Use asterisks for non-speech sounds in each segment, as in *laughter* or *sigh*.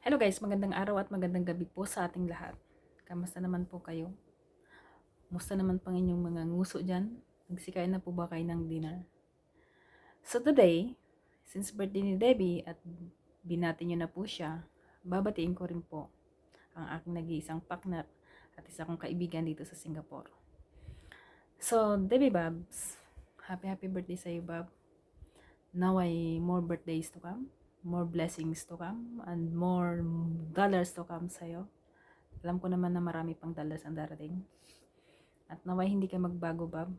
Hello guys, magandang araw at magandang gabi po sa ating lahat. Kamusta naman po kayo? Musta naman pang inyong mga nguso dyan? Nagsikain na po ba kayo ng dinner? So today, since birthday ni Debbie at binati niyo na po siya, babatiin ko rin po ang aking nag-iisang partner at isa kong kaibigan dito sa Singapore. So, Debbie Babs, happy happy birthday sa iyo, Bab. Now ay more birthdays to come more blessings to come and more dollars to come sa'yo. Alam ko naman na marami pang dollars ang darating. At naway hindi ka magbago, Bob.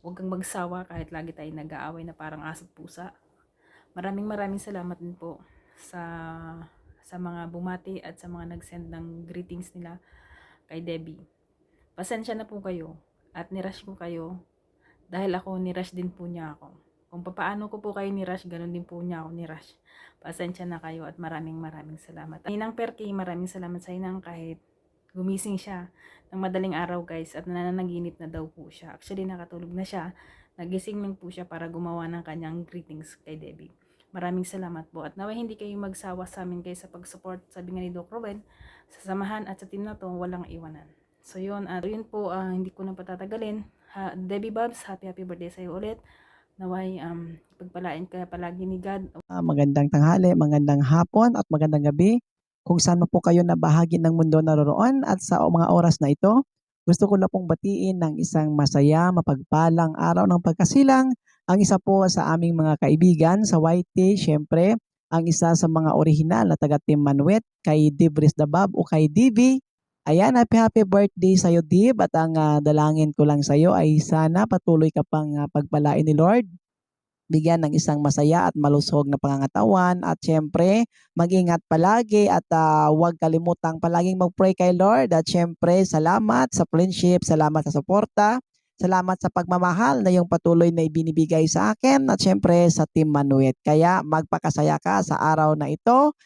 Huwag kang magsawa kahit lagi tayo nag-aaway na parang aso at pusa. Maraming maraming salamat din po sa sa mga bumati at sa mga nag-send ng greetings nila kay Debbie. Pasensya na po kayo at nirush ko kayo dahil ako nirush din po niya ako. Kung papaano ko po kayo ni-rush, ganun din po niya ako ni-rush. Pasensya na kayo at maraming maraming salamat. Ninang Perky, maraming salamat sa inang kahit gumising siya ng madaling araw guys at nananaginip na daw po siya. Actually nakatulog na siya. Nagising lang po siya para gumawa ng kanyang greetings kay Debbie. Maraming salamat po. At naway hindi kayo magsawa sa amin guys sa pag-support, sabi nga ni Doc Ruben, sa samahan at sa team na to, walang iwanan. So yun, at yun po, ah, hindi ko na patatagalin. Ha, Debbie Babs, happy happy birthday sa'yo ulit. Naway, um, pagpalain ka palagi ni God. Ah, magandang tanghali, magandang hapon at magandang gabi. Kung saan mo po kayo na bahagi ng mundo naroroon at sa mga oras na ito, gusto ko na pong batiin ng isang masaya, mapagpalang araw ng pagkasilang. Ang isa po sa aming mga kaibigan sa YT, syempre, ang isa sa mga orihinal na taga Team Manuet, kay Dibris Dabab o kay Divi. Ayan, happy happy birthday sa iyo, Dib. At ang ah, dalangin ko lang sa iyo ay sana patuloy ka pang ah, pagpalain ni Lord bigyan ng isang masaya at malusog na pangangatawan at syempre mag-ingat palagi at ah, huwag kalimutang palaging mag-pray kay Lord at syempre salamat sa friendship, salamat sa suporta, salamat sa pagmamahal na yung patuloy na ibinibigay sa akin at syempre sa Team Manuet. Kaya magpakasaya ka sa araw na ito.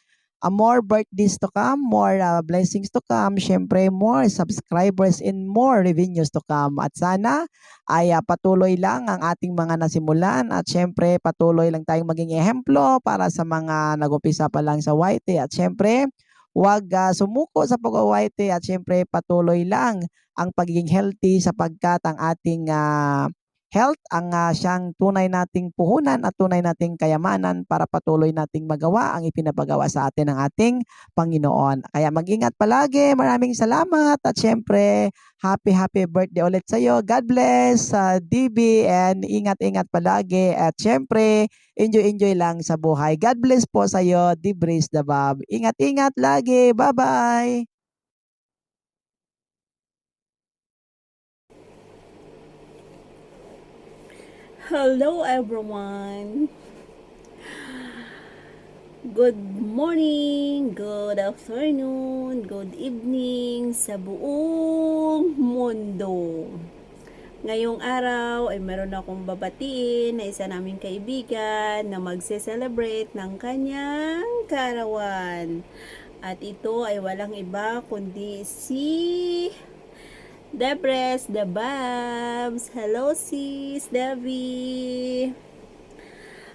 Uh, more birthdays to come, more ah, blessings to come, syempre more subscribers and more revenues to come. At sana ay ah, patuloy lang ang ating mga nasimulan. At syempre patuloy lang tayong maging ehemplo para sa mga nag-upisa pa lang sa YT at syempre huwag ah, sumuko sa pag-YT at syempre patuloy lang ang pagiging healthy sapagkat ang ating ah, health ang ah, siyang tunay nating puhunan at tunay nating kayamanan para patuloy nating magawa ang ipinapagawa sa atin ng ating Panginoon. Kaya mag-ingat palagi. Maraming salamat at syempre happy happy birthday ulit sa iyo. God bless sa DB and ingat-ingat palagi at syempre enjoy-enjoy lang sa buhay. God bless po sa iyo, Dibris Dabab. Ingat-ingat lagi. Bye-bye. Hello everyone. Good morning, good afternoon, good evening sa buong mundo. Ngayong araw ay meron akong babatiin na isa naming kaibigan na magse-celebrate ng kanyang karawan. At ito ay walang iba kundi si Debres, the Babs. Hello, sis, Debbie.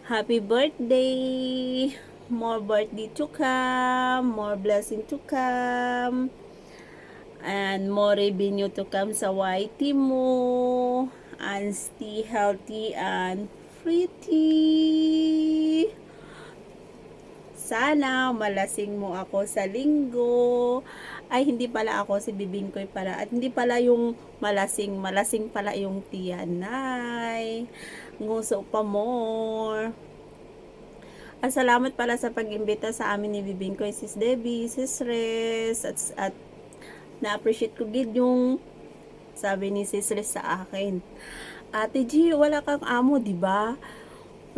Happy birthday. More birthday to come. More blessing to come. And more revenue to come sa YT mo. And stay healthy and pretty. Sana malasing mo ako sa linggo. Ay, hindi pala ako si Bibingkoy pala. At hindi pala yung malasing. Malasing pala yung tiyanay. Nguso pa more. At salamat pala sa pag-imbita sa amin ni Bibingkoy, Sis Debbie, Sis Res. At, at na-appreciate ko gid yung sabi ni Sis Res sa akin. Ate G, wala kang amo, di ba?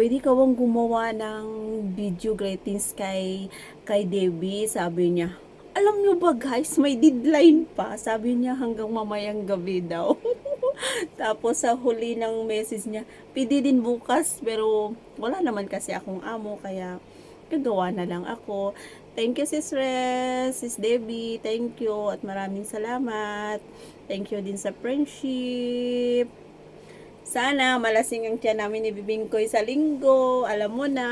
Pwede ka bang gumawa ng video greetings kay kay Debbie? Sabi niya alam niyo ba guys may deadline pa. Sabi niya hanggang mamayang gabi daw. *laughs* Tapos sa huli ng message niya pwede din bukas pero wala naman kasi akong amo kaya gagawa na lang ako. Thank you sis Res sis Debbie thank you at maraming salamat. Thank you din sa friendship sana malasing ang tiyan namin ni Bibingkoy sa linggo. Alam mo na.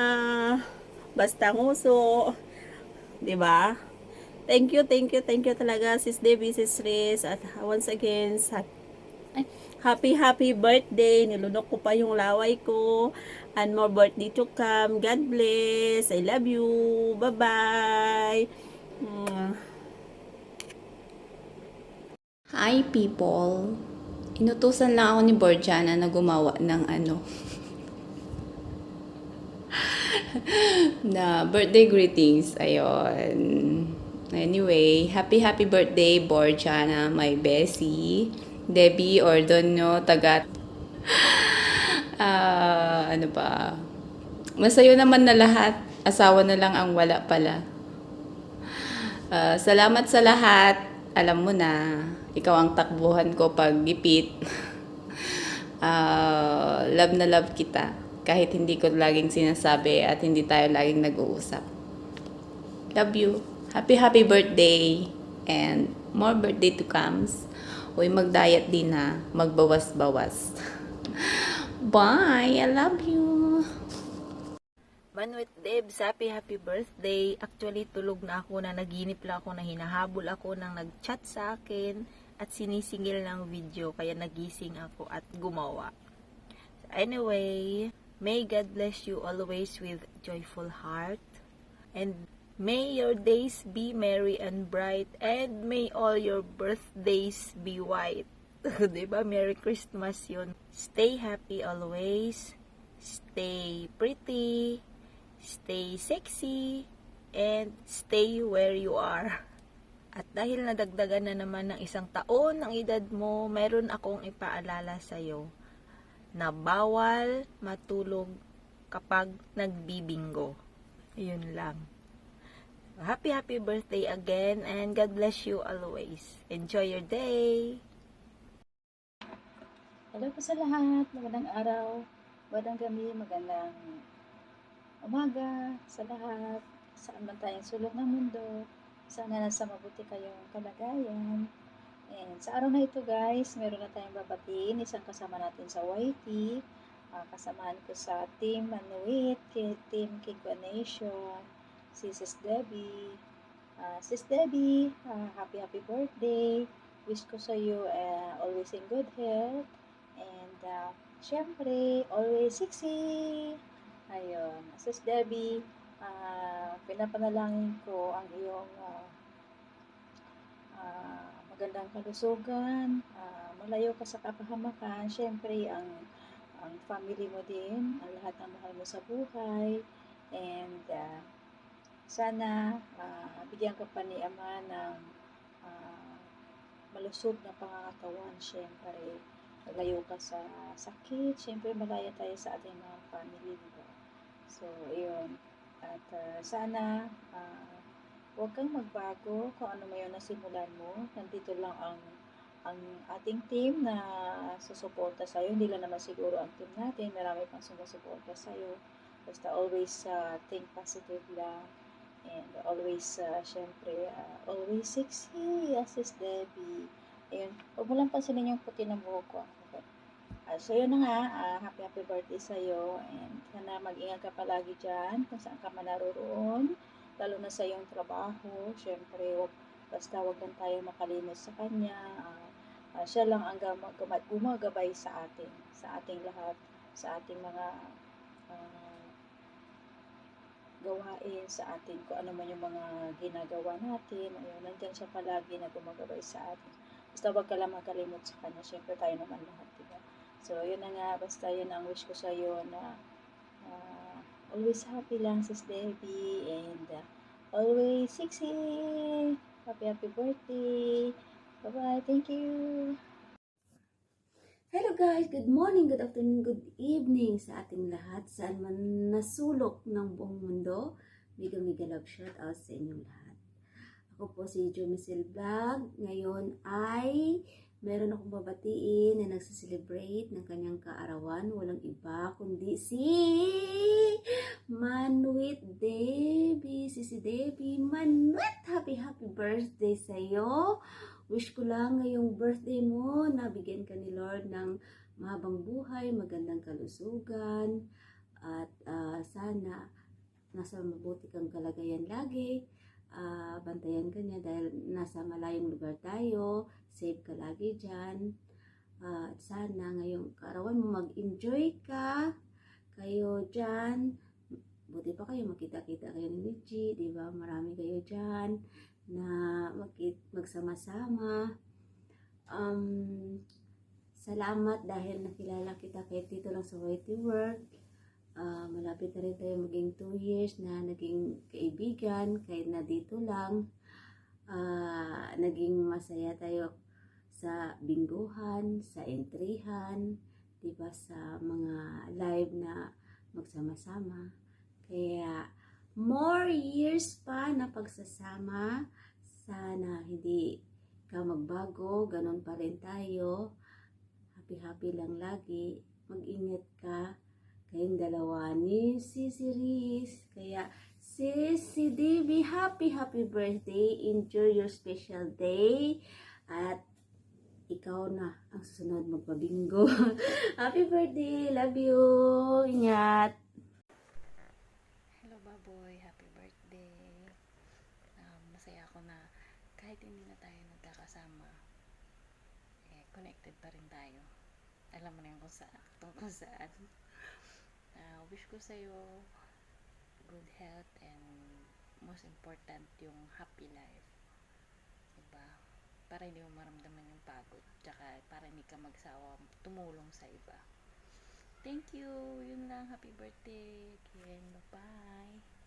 Basta nguso. 'di ba? Thank you, thank you, thank you talaga sis Debbie, sis Riz at once again sa ay, happy happy birthday. Nilunok ko pa yung laway ko. And more birthday to come. God bless. I love you. Bye-bye. Hi people! Inutusan lang ako ni Borjana na gumawa ng ano *laughs* na birthday greetings. Ayun. Anyway, happy happy birthday Borjana, my Bessie. Debbie Ordonio, taga *laughs* Ah, ano ba? Masayo naman na lahat. Asawa na lang ang wala pala. Ah, salamat sa lahat. Alam mo na, ikaw ang takbuhan ko pag gipit. *laughs* Ah, love na love kita. Kahit hindi ko laging sinasabi at hindi tayo laging nag-uusap. Love you. Happy happy birthday. And more birthday to comes. Uy, mag-diet din ha. Magbawas-bawas. *laughs* Bye! I love you! Manuet Debs, happy happy birthday. Actually, tulog na ako na naginip lang ako na hinahabol ako ng nag-chat sa akin at sinisingil ng video kaya nagising ako at gumawa. Anyway, may God bless you always with joyful heart and may your days be merry and bright and may all your birthdays be white. *laughs* 'Di ba? Merry Christmas 'yun. Stay happy always. Stay pretty stay sexy, and stay where you are. *laughs* At dahil nadagdagan na naman ng isang taon ng edad mo, meron akong ipaalala sa'yo na bawal matulog kapag nagbibingo. Yun lang. Happy, happy birthday again and God bless you always. Enjoy your day! Hello po sa lahat. Magandang araw, magandang gabi, magandang umaga sa lahat. Saan man tayong sulok ng mundo. Sana nasa mabuti kayong kalagayan. And sa araw na ito guys, meron na tayong babatiin. Isang kasama natin sa YT. Ah, kasamaan ko sa Team Manuit, kay Team Kikwa Nation, si Sis Debbie. Ah, Sis Debbie, ah, happy happy birthday. Wish ko sa iyo ah, always in good health. And, uh, syempre, always sexy. Ayun. Sis Debbie, ah, pinapanalangin ko ang iyong ah, ah, magandang kalusugan, ah, malayo ka sa kapahamakan, syempre, ang ang family mo din, ang lahat ng mahal mo sa buhay, and ah, sana ah, bigyan ka pa ni Ama ng ah, malusog na pangangatawan, syempre, malayo ka sa sakit, syempre malaya tayo sa ating mga family, di ba? So, yun. At ah, sana ah, huwag kang magbago kung ano man yung nasimulan mo. Nandito lang ang ang ating team na susuporta sa'yo. Hindi lang naman siguro ang team natin. Marami pang sumusuporta sa'yo. Basta always uh, think positive lang. And always, uh, syempre, uh, always sexy. Yes, sis Debbie. Ayun. Huwag mo lang pansinin yung puti ng buhok ko. Ah, so, yun na nga. ah, happy, happy birthday sa'yo. And sana mag-ingat ka palagi dyan kung saan ka man naroon. Lalo na sa iyong trabaho. Syempre, wag, basta wag lang tayo makalimus sa kanya. Ah, ah, siya lang ang gumagabay sa atin. Sa ating lahat. Sa ating mga ah, gawain sa atin, kung ano man yung mga ginagawa natin, ayun, nandyan siya palagi na gumagabay sa atin. Basta wag ka lang makalimot sa kanya, syempre tayo naman lahat, diba? So, yun na nga, basta yun ang wish ko sa iyo na ah, always happy lang, sis Debbie, and ah, always sexy! Happy, happy birthday! Bye-bye, thank you! Hello guys! Good morning, good afternoon, good evening sa ating lahat. Saan man nasulok ng buong mundo. Mega mega love shout out sa inyong lahat. Ako po si Jomicel Vlog. Ngayon ay meron akong babatiin na nagsiselebrate ng kanyang kaarawan. Walang iba kundi si Manuit Debbie. Si si Debbie Manuit! Happy happy birthday sa'yo! Wish ko lang ngayong birthday mo, nabigyan ka ni Lord ng mahabang buhay, magandang kalusugan, at ah, sana nasa mabuti kang kalagayan lagi. Ah, bantayan ka niya dahil nasa malayong lugar tayo. Safe ka lagi dyan. Ah, at sana ngayong karawan mo mag-enjoy ka. Kayo dyan. Buti pa kayo, makita-kita kayo ni Michi, di ba? Marami kayo dyan na magki- magsama-sama. Um, salamat dahil nakilala kita kahit dito lang sa Whitey Work. Ah, malapit na rin tayo maging 2 years na naging kaibigan kahit na dito lang. Ah, naging masaya tayo sa bingguhan, sa entrihan, di ba sa mga live na magsama-sama. Kaya more years pa na pagsasama. Sana hindi ka magbago, ganun pa rin tayo. Happy-happy lang lagi. Mag-ingat ka. Kayong dalawa ni Sisi Riz. Kaya, Sisi DB, happy, happy birthday. Enjoy your special day. At ikaw na ang susunod magpabingo. *laughs* happy birthday. Love you. Ingat. Hello, Baboy. Happy birthday. Um, masaya ako na kahit hindi na tayo nagkakasama, eh, connected pa rin tayo. Alam mo na yung kung saan. Kung saan. Ah, wish ko sa'yo good health and most important yung happy life. Diba? Para hindi mo maramdaman yung pagod. Tsaka para hindi ka magsawa tumulong sa iba. Thank you. Yun lang. Happy birthday again. Bye-bye.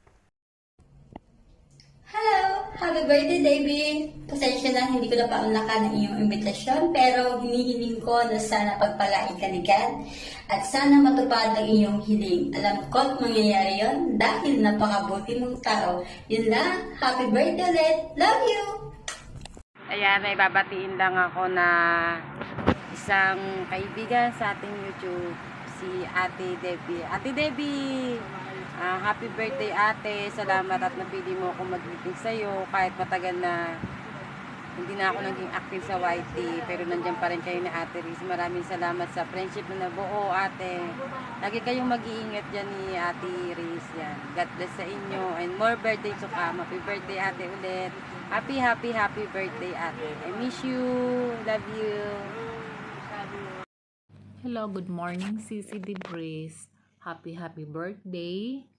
Happy birthday, Davey! Pasensya na hindi ko na paunlakan ang iyong imbitasyon pero hinihiling ko na sana pagpalain ka ni God at sana matupad ang iyong hiling. Alam ko't mangyayari yon dahil napakabuti mong tao. Yun lang. Happy birthday ulit! Love you! Ayan, may babatiin lang ako na isang kaibigan sa ating YouTube, si Ate Debbie. Ate Debbie, ah, happy birthday ate. Salamat at napili mo ako mag-meeting sa'yo kahit matagal na hindi na ako naging active sa YT pero nandiyan pa rin kayo ni Ate Riz. Maraming salamat sa friendship na nabuo ate. Lagi kayong mag-iingat dyan ni Ate Riz. Yan. God bless sa inyo and more birthday to come. Happy birthday ate ulit. Happy, happy, happy birthday ate. I miss you. Love you. Hello, good morning, Sisi Debris. Happy, happy birthday.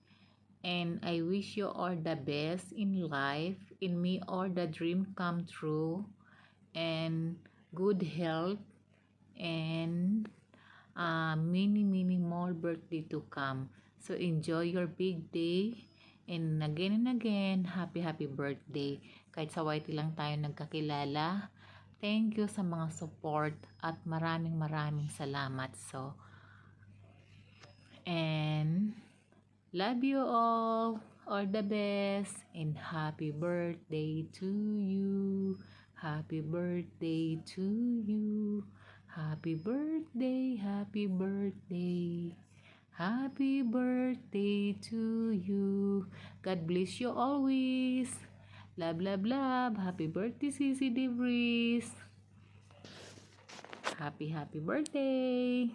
And I wish you all the best in life. In me, all the dream come true. And good health. And uh, many, many more birthday to come. So enjoy your big day. And again and again, happy, happy birthday. Kahit sa YT lang tayo nagkakilala. Thank you sa mga support at maraming maraming salamat. So, and love you all. All the best and happy birthday to you. Happy birthday to you. Happy birthday, happy birthday. Happy birthday to you. God bless you always. Love, love, love. Happy birthday, Sisi Debris. Happy, happy birthday.